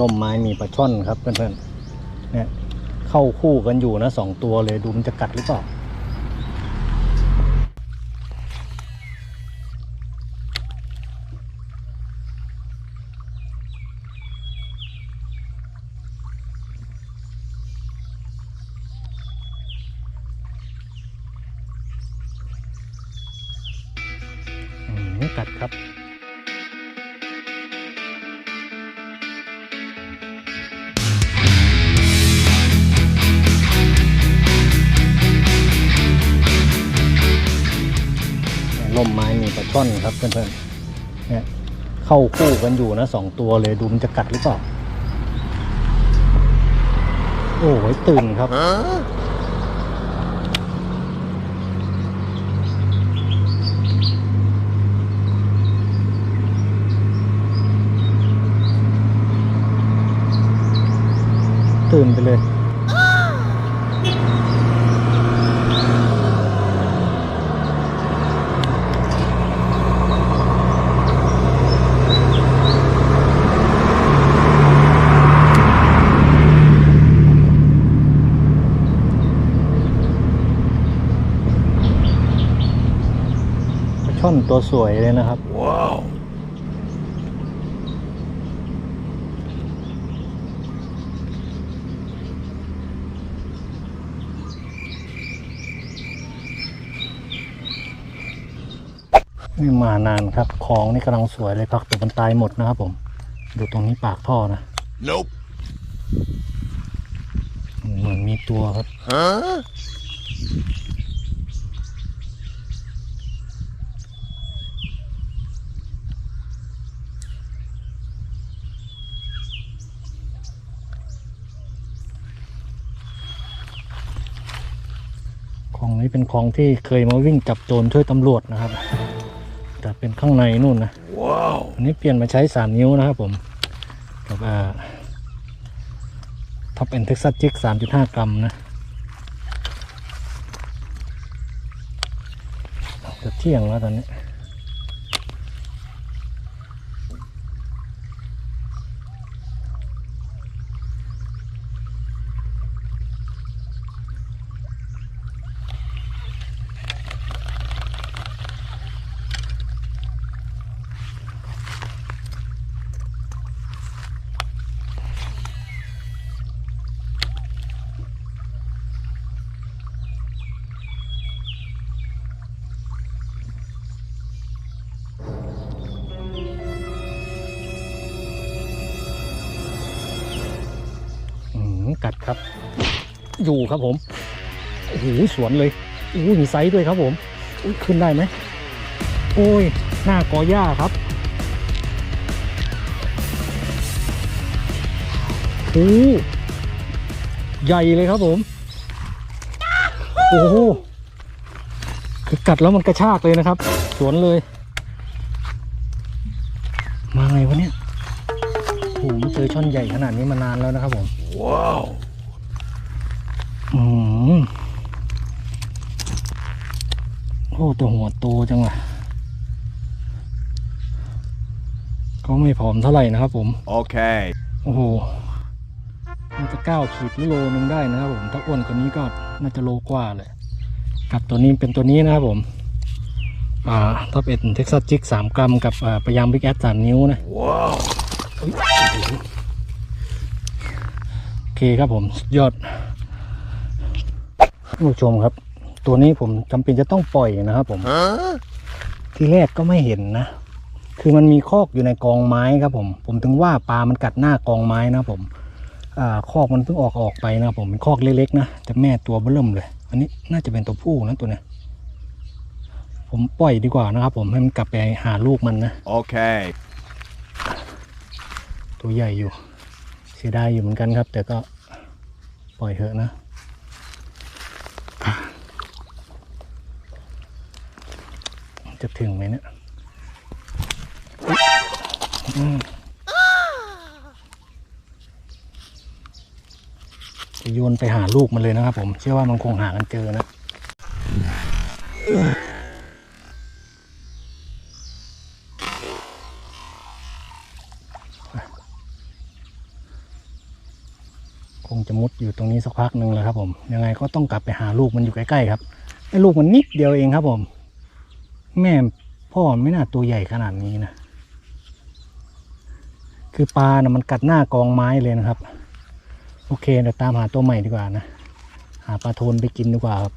ล่มไม้มีปลาช่อนครับเพื่อนๆเนี่ยเข้าคู่กันอยู่นะสองตัวเลยดูมันจะกัดหรือเปล่าอืมกัดครับ มไม้มีปลาช่อนครับเพื่อนๆเนี่ยเข้าคู่กันอยู่นะสองตัวเลยดูมันจะกัดหรือเปล่า โอ้ยตื่นครับตื่นไปเลย ช่อนตัวสวยเลยนะครับ ว้าว ไม่มานานครับคลองนี่กำลังสวยเลยพักแต่มันตายหมดนะครับผม ดูตรงนี้ปากท่อนะ Nope. เหมือนมีตัวครับ คลองนี้เป็นคลองที่เคยมาวิ่งจับโจรช่วยตำรวจนะครับ แต่เป็นข้างในนู่นนะ Wow. อันนี้เปลี่ยนมาใช้สามนิ้วนะครับผมกับอ่าท็อปเอ็นเท็กซัสจิกสามจุดห้ากรัมนะจะเที่ยงแล้วตอนนี้ กัดครับ อยู่ครับผมโอ้โหสวนเลยโอ้โหมีไซส์ด้วยครับผมขึ้นได้ไหมโอ้ยหน้ากอหญ้าครับโอ้ใหญ่เลยครับผม โอ้โหคือกัดแล้วมันกระชากเลยนะครับ สวนเลย มาไงวะเนี่ย จอช่อนใหญ่ขนาดนี้มานานแล้วนะครับผม Wow. อืมโอ้ตัวหัวโตจังอะก็ไม่ผอมเท่าไหร่นะครับผม Okay. โอ้โหน่าจะเก้าขีดหรือโลนึงได้นะครับผมถ้าอ้วนกว่านี้ก็น่าจะโลกว่าเลยกับตัวนี้เป็นตัวนี้นะครับผม อ่าท็อปเอ็ดเท็กซัสจิกสามกรัมกับอ่าพยายามบิ๊กแอดสามนิ้วนะ Wow. โอเคครับผมยอดผู้ชมครับ ตัวนี้ผมจำเป็นจะต้องปล่อยนะครับผมที่แรกก็ไม่เห็นนะ คือมันมีคอกอยู่ในกองไม้ครับผม ผมถึงว่าปลามันกัดหน้ากองไม้นะผมอคอกมันเพิ่งออกออกไปนะผมเป็นคอกเล็กๆนะแต่แม่ตัวเบิ่มเลย อันนี้น่าจะเป็นตัวผู้นะตัวเนี้ยผมปล่อยดีกว่านะครับผมให้มันกลับไปหาลูกมันนะ Okay. ตัวใหญ่อยู่ เสียดายอยู่เหมือนกันครับ แต่ก็ปล่อยเถอะนะจะถึงไหมเนี่ยจะโยนไปหาลูกมันเลยนะครับผม เชื่อว่ามันคงหากันเจอนะ จะมุดอยู่ตรงนี้สักพักหนึ่งแล้วครับ ผม ยังไงก็ต้องกลับไปหาลูกมันอยู่ใกล้ๆครับไอ้ลูกมันนิดเดียวเองครับผม แม่พ่อไม่น่าตัวใหญ่ขนาดนี้นะ คือปลานะมันกัดหน้ากองไม้เลยนะครับ โอเคเดี๋ยวตามหาตัวใหม่ดีกว่านะ หาปลาโทนไปกินดีกว่าครับ